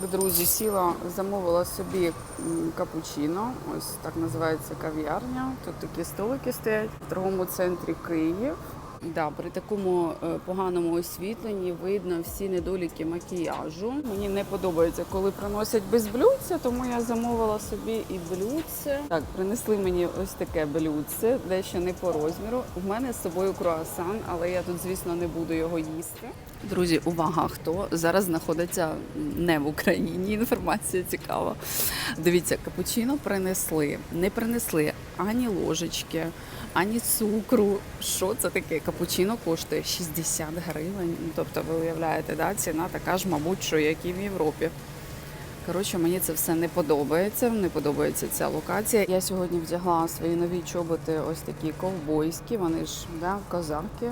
Так, друзі, сіла, замовила собі капучино. Ось так називається кав'ярня. Тут такі столики стоять в торговому центрі Київ. Да, при такому е, поганому освітленні видно всі недоліки макіяжу. Мені не подобається, коли приносять без блюдця, тому я замовила собі і блюдце. Так, принесли мені ось таке блюдце, дещо не по розміру. У мене з собою круасан, але я тут, звісно, не буду його їсти. Друзі, увага, хто зараз знаходиться не в Україні. Інформація цікава. Дивіться, капучино принесли. Не принесли ані ложечки, ані цукру. Що це таке? Капучино коштує 60 гривень. Ну, Тобто, ви уявляєте, да? ціна така ж, мабуть, що як і в Європі. Коротше, мені це все не подобається. Не подобається ця локація. Я сьогодні вдягла свої нові чоботи, ось такі ковбойські. Вони ж да, козаки,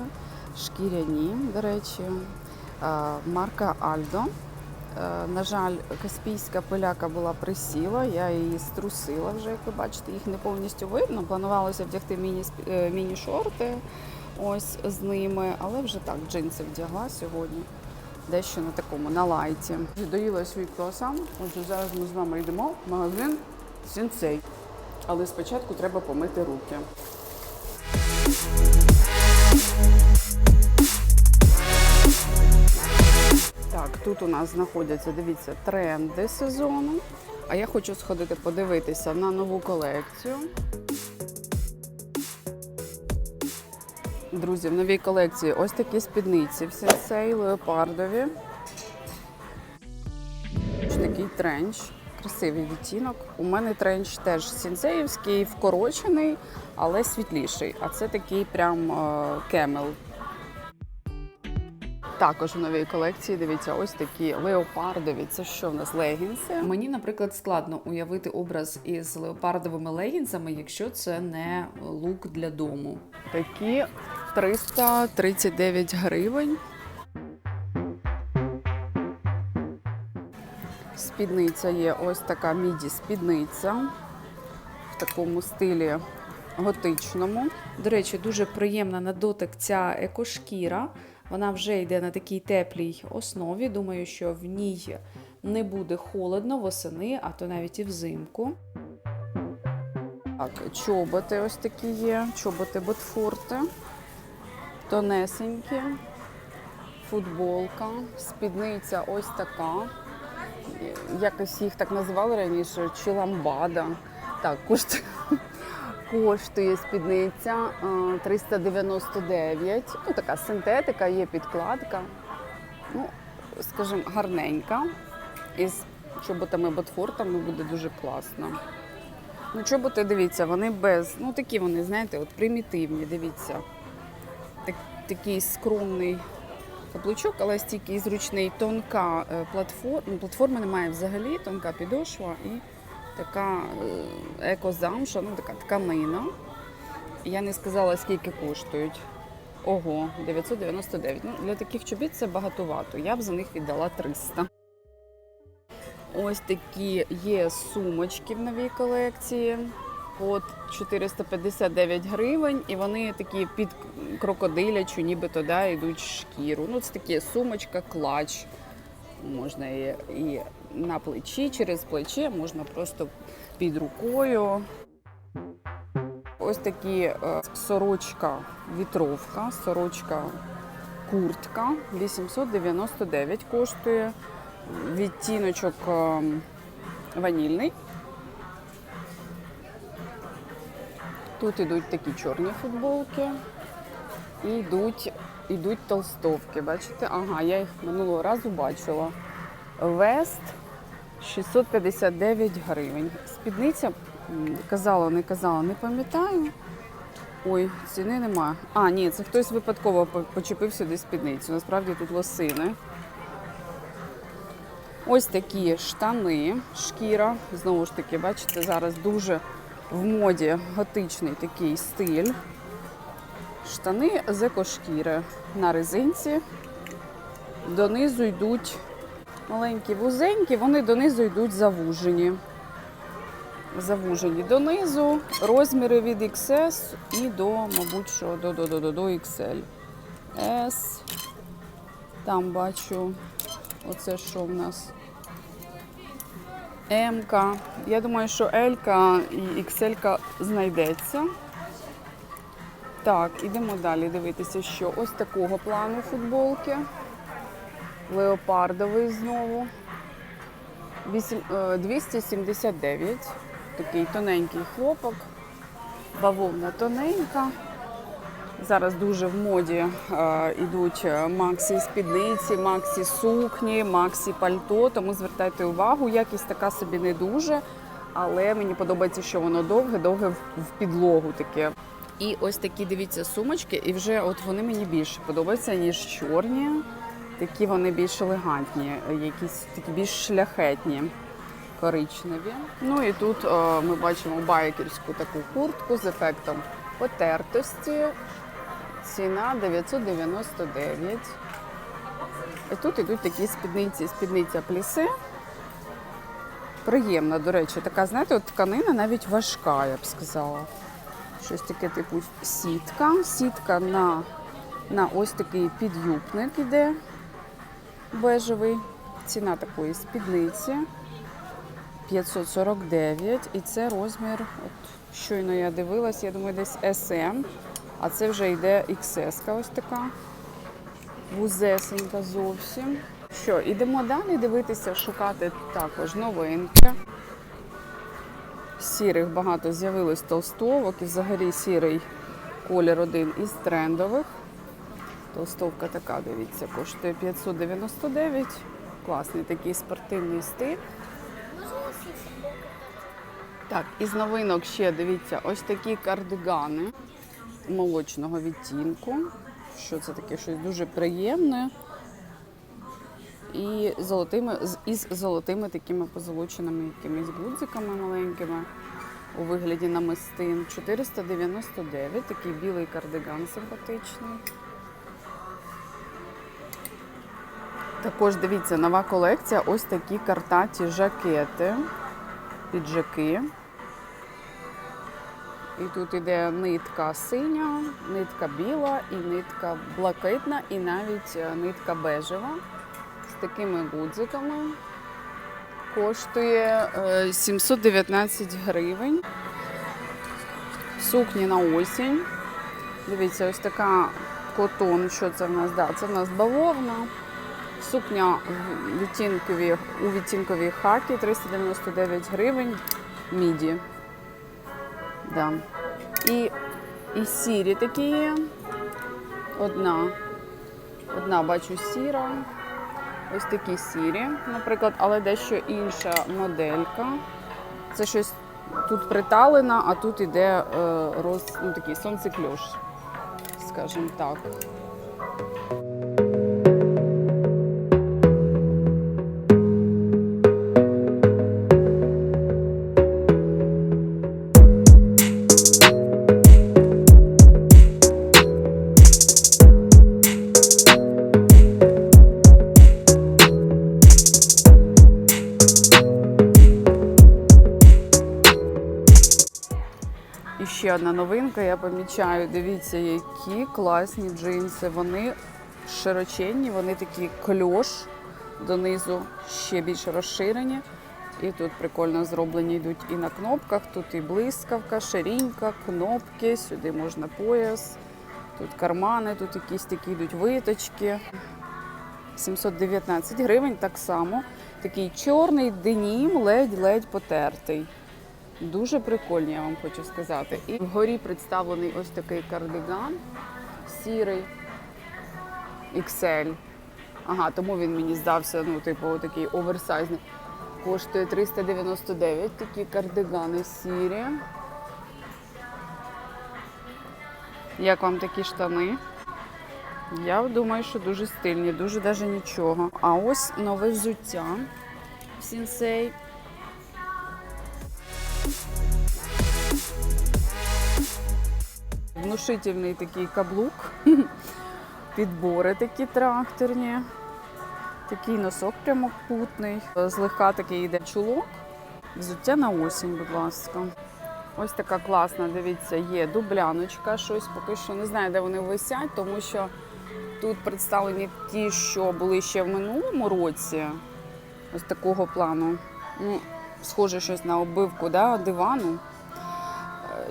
шкіряні, до речі. Марка Альдо. Е, На жаль, каспійська пиляка була присіла, я її струсила вже, як ви бачите, їх не повністю видно. Планувалося вдягти е, міні-шорти ось з ними, але вже так, джинси вдягла сьогодні. Дещо на такому, на лайті. Доїла свій круасан, отже, зараз ми з вами йдемо в магазин Сінцей. Але спочатку треба помити руки. Так, тут у нас знаходяться, дивіться, тренди сезону. А я хочу сходити подивитися на нову колекцію. Друзі, в новій колекції ось такі спідниці в сенсей леопардові. Ось такий тренч, красивий відтінок. У мене тренч теж сінсеївський, вкорочений, але світліший. А це такий прям е, кемел. Також в новій колекції дивіться, ось такі леопардові. Це що в нас легінси? Мені, наприклад, складно уявити образ із леопардовими легінсами, якщо це не лук для дому. Такі 339 гривень. Спідниця є ось така міді спідниця в такому стилі готичному. До речі, дуже приємна на дотик ця екошкіра. Вона вже йде на такій теплій основі. Думаю, що в ній не буде холодно восени, а то навіть і взимку. Так, чоботи ось такі є, чоботи Ботфорти, тонесенькі, футболка, спідниця ось така. Якось їх так називали раніше, чи ламбада. Так, коштує, коштує спідниця е, 399. Ну, така синтетика, є підкладка. Ну, скажімо, гарненька. Із чоботами ботфортами буде дуже класно. Ну, чоботи, дивіться, вони без, ну такі вони, знаєте, от примітивні, дивіться. Так, такий скромний каблучок, але стільки зручний, тонка е, платформа. Ну, платформи немає взагалі, тонка підошва і така е, екозамша, ну така тканина. Я не сказала, скільки коштують. Ого, 999. Ну, для таких чобіт це багатовато. Я б за них віддала 300. Ось такі є сумочки в новій колекції. От 459 гривень, і вони такі під крокодилячу, нібито да, йдуть шкіру. Ну, це такі сумочка, клач. Можна і, і на плечі, через плече, можна просто під рукою. Ось такі е, сорочка вітровка, сорочка куртка 899 коштує. Відтіночок е, ванільний. Тут ідуть такі чорні футболки. І йдуть, йдуть толстовки. Бачите? Ага, я їх минулого разу бачила. Вест 659 гривень. Спідниця, казала, не казала, не пам'ятаю. Ой, ціни немає. А, ні, це хтось випадково почепив сюди спідницю. Насправді тут лосини. Ось такі штани, шкіра. Знову ж таки, бачите, зараз дуже в моді готичний такий стиль. Штани з екошкіри на резинці. Донизу йдуть маленькі вузенькі, вони донизу йдуть завужені. Завужені донизу, розміри від XS і до, мабуть, що до, до, до, до, до XL. S. Там бачу, оце що в нас М-ка. Я думаю, що L-ка і XL-ка знайдеться. Так, ідемо далі дивитися, що ось такого плану футболки. Леопардовий знову. Е, 279. Такий тоненький хлопок. Бавовна тоненька. Зараз дуже в моді е, йдуть максі спідниці, максі сукні, максі пальто. Тому звертайте увагу, якість така собі не дуже. Але мені подобається, що воно довге, довге в в підлогу таке. І ось такі дивіться сумочки, і вже от вони мені більше подобаються, ніж чорні. Такі вони більш елегантні, якісь такі більш шляхетні, коричневі. Ну і тут е, ми бачимо байкерську таку куртку з ефектом потертості. Ціна 999. І тут йдуть такі спідниці, спідниця плісе. Приємна, до речі, така, знаєте, от тканина навіть важка, я б сказала. Щось таке, типу, сітка. Сітка на, на ось такий підюбник іде бежевий. Ціна такої спідниці 549. І це розмір, от щойно я дивилась, я думаю, десь SM. А це вже йде XS ось така. Вузесенька зовсім. Що, ідемо далі дивитися, шукати також новинки. Сірих багато з'явилось толстовок і взагалі сірий колір один із трендових. Толстовка така, дивіться, коштує 599. Класний такий спортивний стиль. Так, із новинок ще дивіться, ось такі кардигани молочного відтінку. Що це таке? Щось дуже приємне. І золотими, із золотими такими позолоченими якимись гудзиками маленькими у вигляді намистин. 499, такий білий кардиган симпатичний. Також дивіться, нова колекція. Ось такі картаті жакети, піджаки. І тут іде нитка синя, нитка біла, і нитка блакитна, і навіть е, нитка бежева з такими гудзиками. Коштує е, 719 гривень. Сукні на осінь. Дивіться, ось така котон. Що це в нас? Да, це в нас бавовна. Сукня в відтінкові, у відтінковій хакі 399 гривень. Міді. Да. І, і сірі такі є. Одна. Одна бачу сіра. Ось такі сірі, наприклад, але дещо інша моделька. Це щось тут приталена, а тут іде е, роз, ну, такий сонцекльош, скажімо так. Одна новинка, я помічаю. Дивіться, які класні джинси. Вони широченні, вони такі кльош донизу ще більш розширені. І тут прикольно зроблені йдуть і на кнопках, тут і блискавка, ширінька, кнопки, сюди можна пояс, тут кармани, тут якісь такі йдуть виточки. 719 гривень так само. Такий чорний денім, ледь-ледь потертий. Дуже прикольні, я вам хочу сказати. І вгорі представлений ось такий кардиган сірий XL. Ага, тому він мені здався, ну, типу, такий оверсайзний. Коштує 399 такі кардигани сірі. Як вам такі штани? Я думаю, що дуже стильні, дуже навіть нічого. А ось нове взуття Сінсей. Внушительний такий каблук, підбори такі тракторні, такий носок прямокутний, злегка такий йде чулок. Взуття на осінь, будь ласка. Ось така класна, дивіться, є дубляночка, щось поки що не знаю, де вони висять, тому що тут представлені ті, що були ще в минулому році, ось такого плану. Ну, схоже щось на оббивку да, дивану.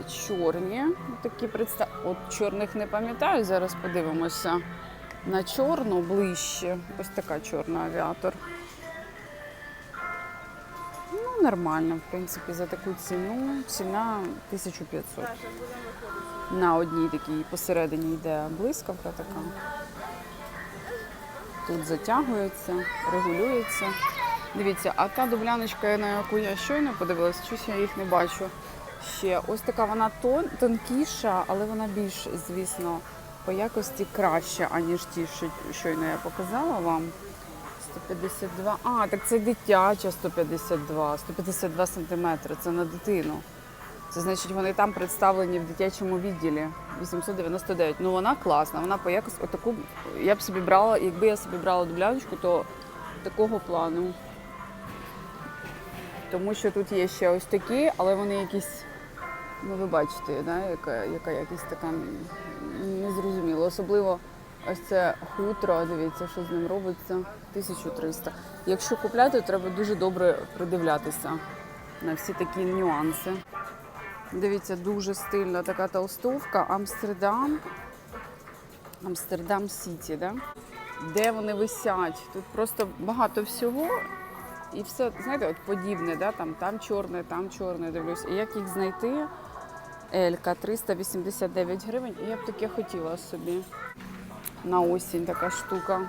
Чорні. Такі представ... От чорних не пам'ятаю, зараз подивимося на чорну ближче. Ось така чорна авіатор. Ну, нормально, в принципі, за таку ціну. Ціна 1500. На одній такій посередині йде блискавка така. Тут затягується, регулюється. Дивіться, а та дубляночка, на яку я щойно подивилася, щось я їх не бачу. Ще ось така вона тон, тонкіша, але вона більш, звісно, по якості краща, аніж ті, що щойно я показала вам. 152. А, так це дитяча 152, 152 сантиметри. Це на дитину. Це значить, вони там представлені в дитячому відділі 899. Ну вона класна, вона по якості отаку. Я б собі брала, якби я собі брала дубляночку, то такого плану. Тому що тут є ще ось такі, але вони якісь, ну ви бачите, да, яка, яка якісь така незрозуміла. Особливо ось це хутро, дивіться, що з ним робиться. 1300. Якщо купляти, то треба дуже добре придивлятися на всі такі нюанси. Дивіться, дуже стильна така толстовка. Амстердам. Амстердам Сіті, да? де вони висять. Тут просто багато всього. І все, знаєте, от подібне, да? там, там чорне, там чорне, дивлюсь. І як їх знайти? Елька 389 гривень. Я б таке хотіла собі. На осінь така штука.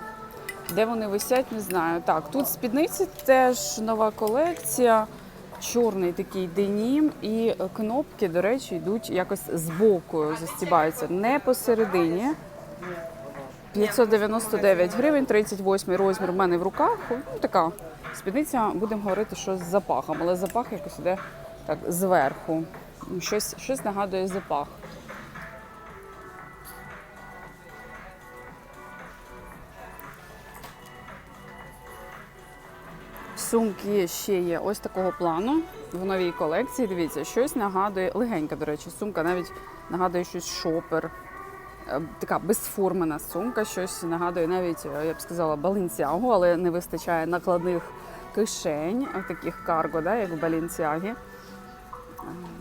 Де вони висять, не знаю. Так, тут спідниці теж нова колекція. Чорний такий денім, і кнопки, до речі, йдуть якось з боку, застібаються, не посередині. 599 гривень, 38 розмір в мене в руках. Ну, така спідниця, будемо говорити, що з запахом, але запах якось іде так зверху. Щось, щось нагадує запах. Сумки ще є ось такого плану в новій колекції. Дивіться, щось нагадує легенька, до речі, сумка навіть нагадує щось шопер. Е, Така безформена сумка, щось нагадує навіть, е, я б сказала, баленсіагу, але не вистачає накладних кишень, е, таких карго, да, як в баленсіагі.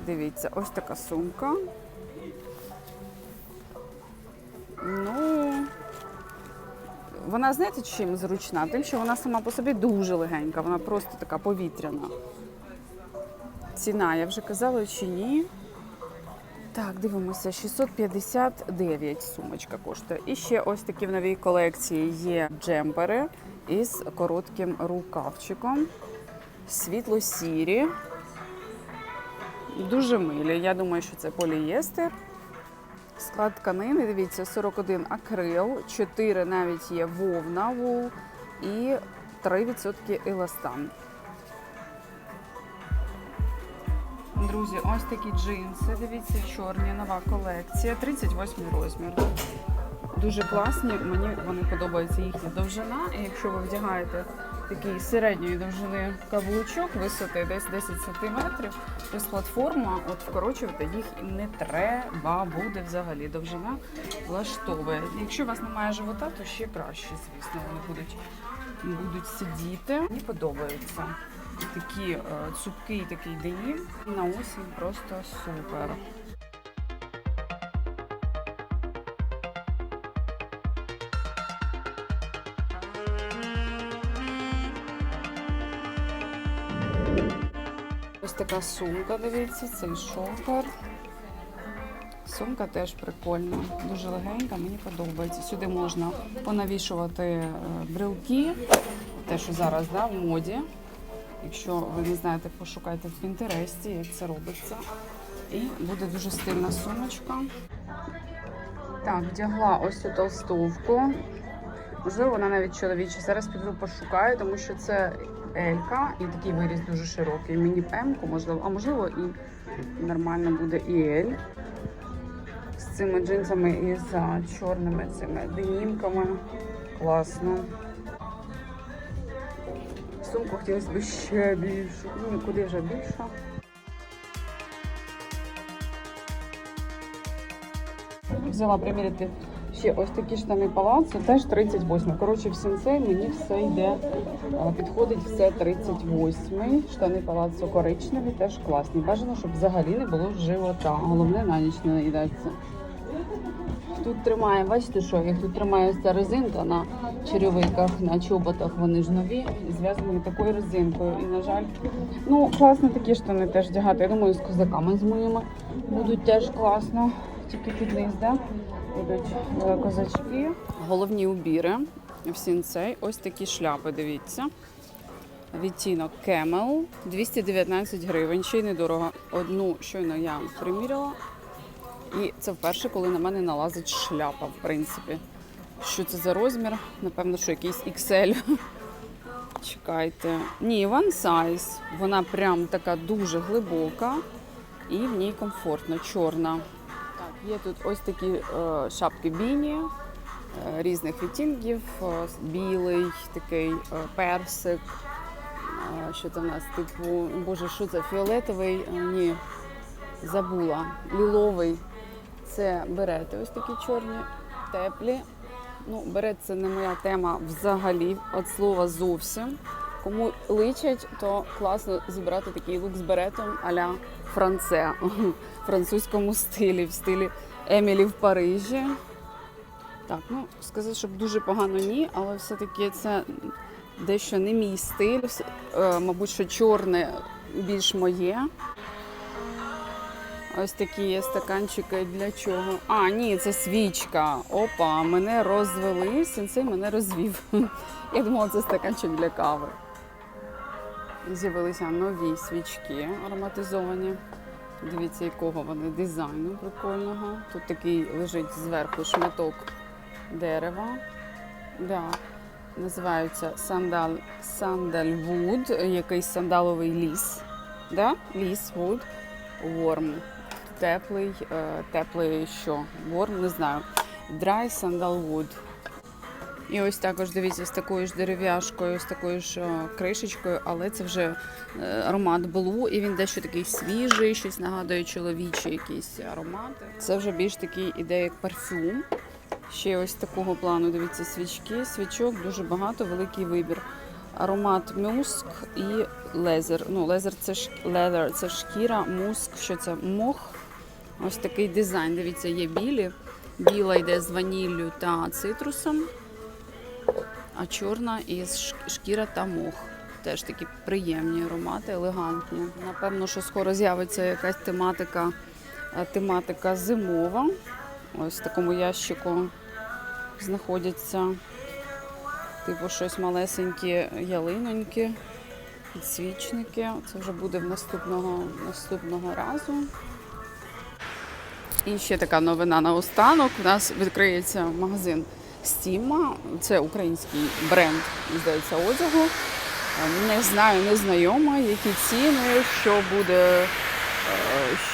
Дивіться, ось така сумка. Ну, вона знаєте чим зручна? Тим, що вона сама по собі дуже легенька, вона просто така повітряна. Ціна, я вже казала чи ні. Так, дивимося, 659 сумочка коштує. І ще ось такі в новій колекції є джемпери із коротким рукавчиком. Світло-сірі. Дуже милі. Я думаю, що це полієстер. Склад тканини, дивіться, 41 акрил, 4 навіть є вовна вул і 3% еластан. Друзі, ось такі джинси, дивіться, чорні, нова колекція, 38 розмір. Дуже класні, мені вони подобаються їхня довжина. І якщо ви вдягаєте такий середньої довжини каблучок, висоти десь 10 см, з платформа от вкорочувати їх не треба буде взагалі. Довжина влаштовує. Якщо у вас немає живота, то ще краще, звісно, вони будуть, будуть сидіти. Мені подобається. Такі е, цупкий такий денім на осінь просто супер. Ось така сумка, дивіться, цей шопер. Сумка теж прикольна, дуже легенька, мені подобається. Сюди можна понавішувати е, брелки, те, що зараз да, в моді. Якщо ви не знаєте, пошукайте в Пінтересті, як це робиться. І буде дуже стильна сумочка. Так, вдягла ось цю толстовку. Можливо, вона навіть чоловіча. Зараз піду пошукаю, тому що це Елька і такий виріс дуже широкий. Мені б М-ку, можливо, а можливо і нормально буде і Ель. З цими джинсами і з чорними цими денімками. Класно. Сумку хотілося б ще більше. Ну, куди вже більше. Взяла приміряти ще ось такі штани палацо, теж 38. Коротше, в сенсей мені все йде, е, підходить все 38. Штани палацо коричневі, теж класні. Бажано, щоб взагалі не було живота. Головне на ніч не наїдатися. Тут тримає, бачите, що як тут тримає ця резинка на черевиках, на чоботах, вони ж нові, зв'язані такою резинкою. І, на жаль, ну класно такі штани теж вдягати. Я думаю, з козаками з моїми будуть теж класно. Тільки під да? Будуть е, козачки. Головні убіри в сінцей. Ось такі шляпи, дивіться. Відтінок Camel 219 гривень, ще й недорого. Одну щойно я приміряла. І це вперше, коли на мене налазить шляпа, в принципі. Що це за розмір? Напевно, що якийсь XL. Чекайте. Ні, one size. Вона прям така дуже глибока і в ній комфортно, чорна. Є тут ось такі е, шапки біні е, різних відтінків. е, білий, такий е, персик. Е, що це в нас? Типу, боже, що це? Фіолетовий? Е, ні, забула. Ліловий. Це берети ось такі чорні, теплі. Ну, берет це не моя тема взагалі, від слова зовсім. Кому личать, то класно зібрати такий лук з беретом а-ля франце в французькому стилі, в стилі Емілі в Парижі. Так, ну сказати, щоб дуже погано ні, але все-таки це дещо не мій стиль. Е, Мабуть, що чорне більш моє. Ось такі є стаканчики для чого. А, ні, це свічка. Опа, мене розвели. Сенсей мене розвів. Я думала, це стаканчик для кави. З'явилися нові свічки ароматизовані. Дивіться, якого вони дизайну прикольного. Тут такий лежить зверху шматок дерева. Да. Називаються сандал, сандальвуд, якийсь сандаловий ліс. Да? Ліс, вуд, ворм. Теплий, е, теплий що? Ворм, не знаю. Dry sandalwood. І ось також дивіться з такою ж дерев'яшкою, з такою ж е, кришечкою, але це вже е, аромат Блу, і він дещо такий свіжий, щось нагадує чоловічі якісь аромати. Це вже більш такий іде як парфюм. Ще ось такого плану, дивіться, свічки, свічок дуже багато, великий вибір. Аромат муск і лезер. Ну, лезер це ш... ледер, це шкіра, муск, що це мох. Ось такий дизайн. Дивіться, є білі. Біла йде з ваніллю та цитрусом, а чорна із шкіра та мох. Теж такі приємні аромати, елегантні. Напевно, що скоро з'явиться якась тематика, е, тематика зимова. Ось в такому ящику знаходяться типу щось малесенькі ялиноньки, підсвічники. Це вже буде в наступного, наступного разу. І ще така новина на останок. У нас відкриється магазин Стіма. Це український бренд, здається, одягу. Не знаю, не знайома, які ціни, що буде, е,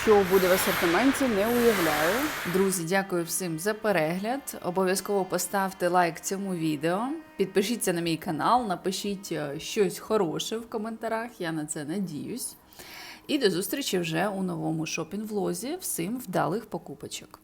що буде в асортименті, не уявляю. Друзі, дякую всім за перегляд. Обов'язково поставте лайк цьому відео. Підпишіться на мій канал, напишіть е, щось хороше в коментарях. Я на це надіюсь. І до зустрічі вже у новому шопінг-влозі. Всім вдалих покупочок!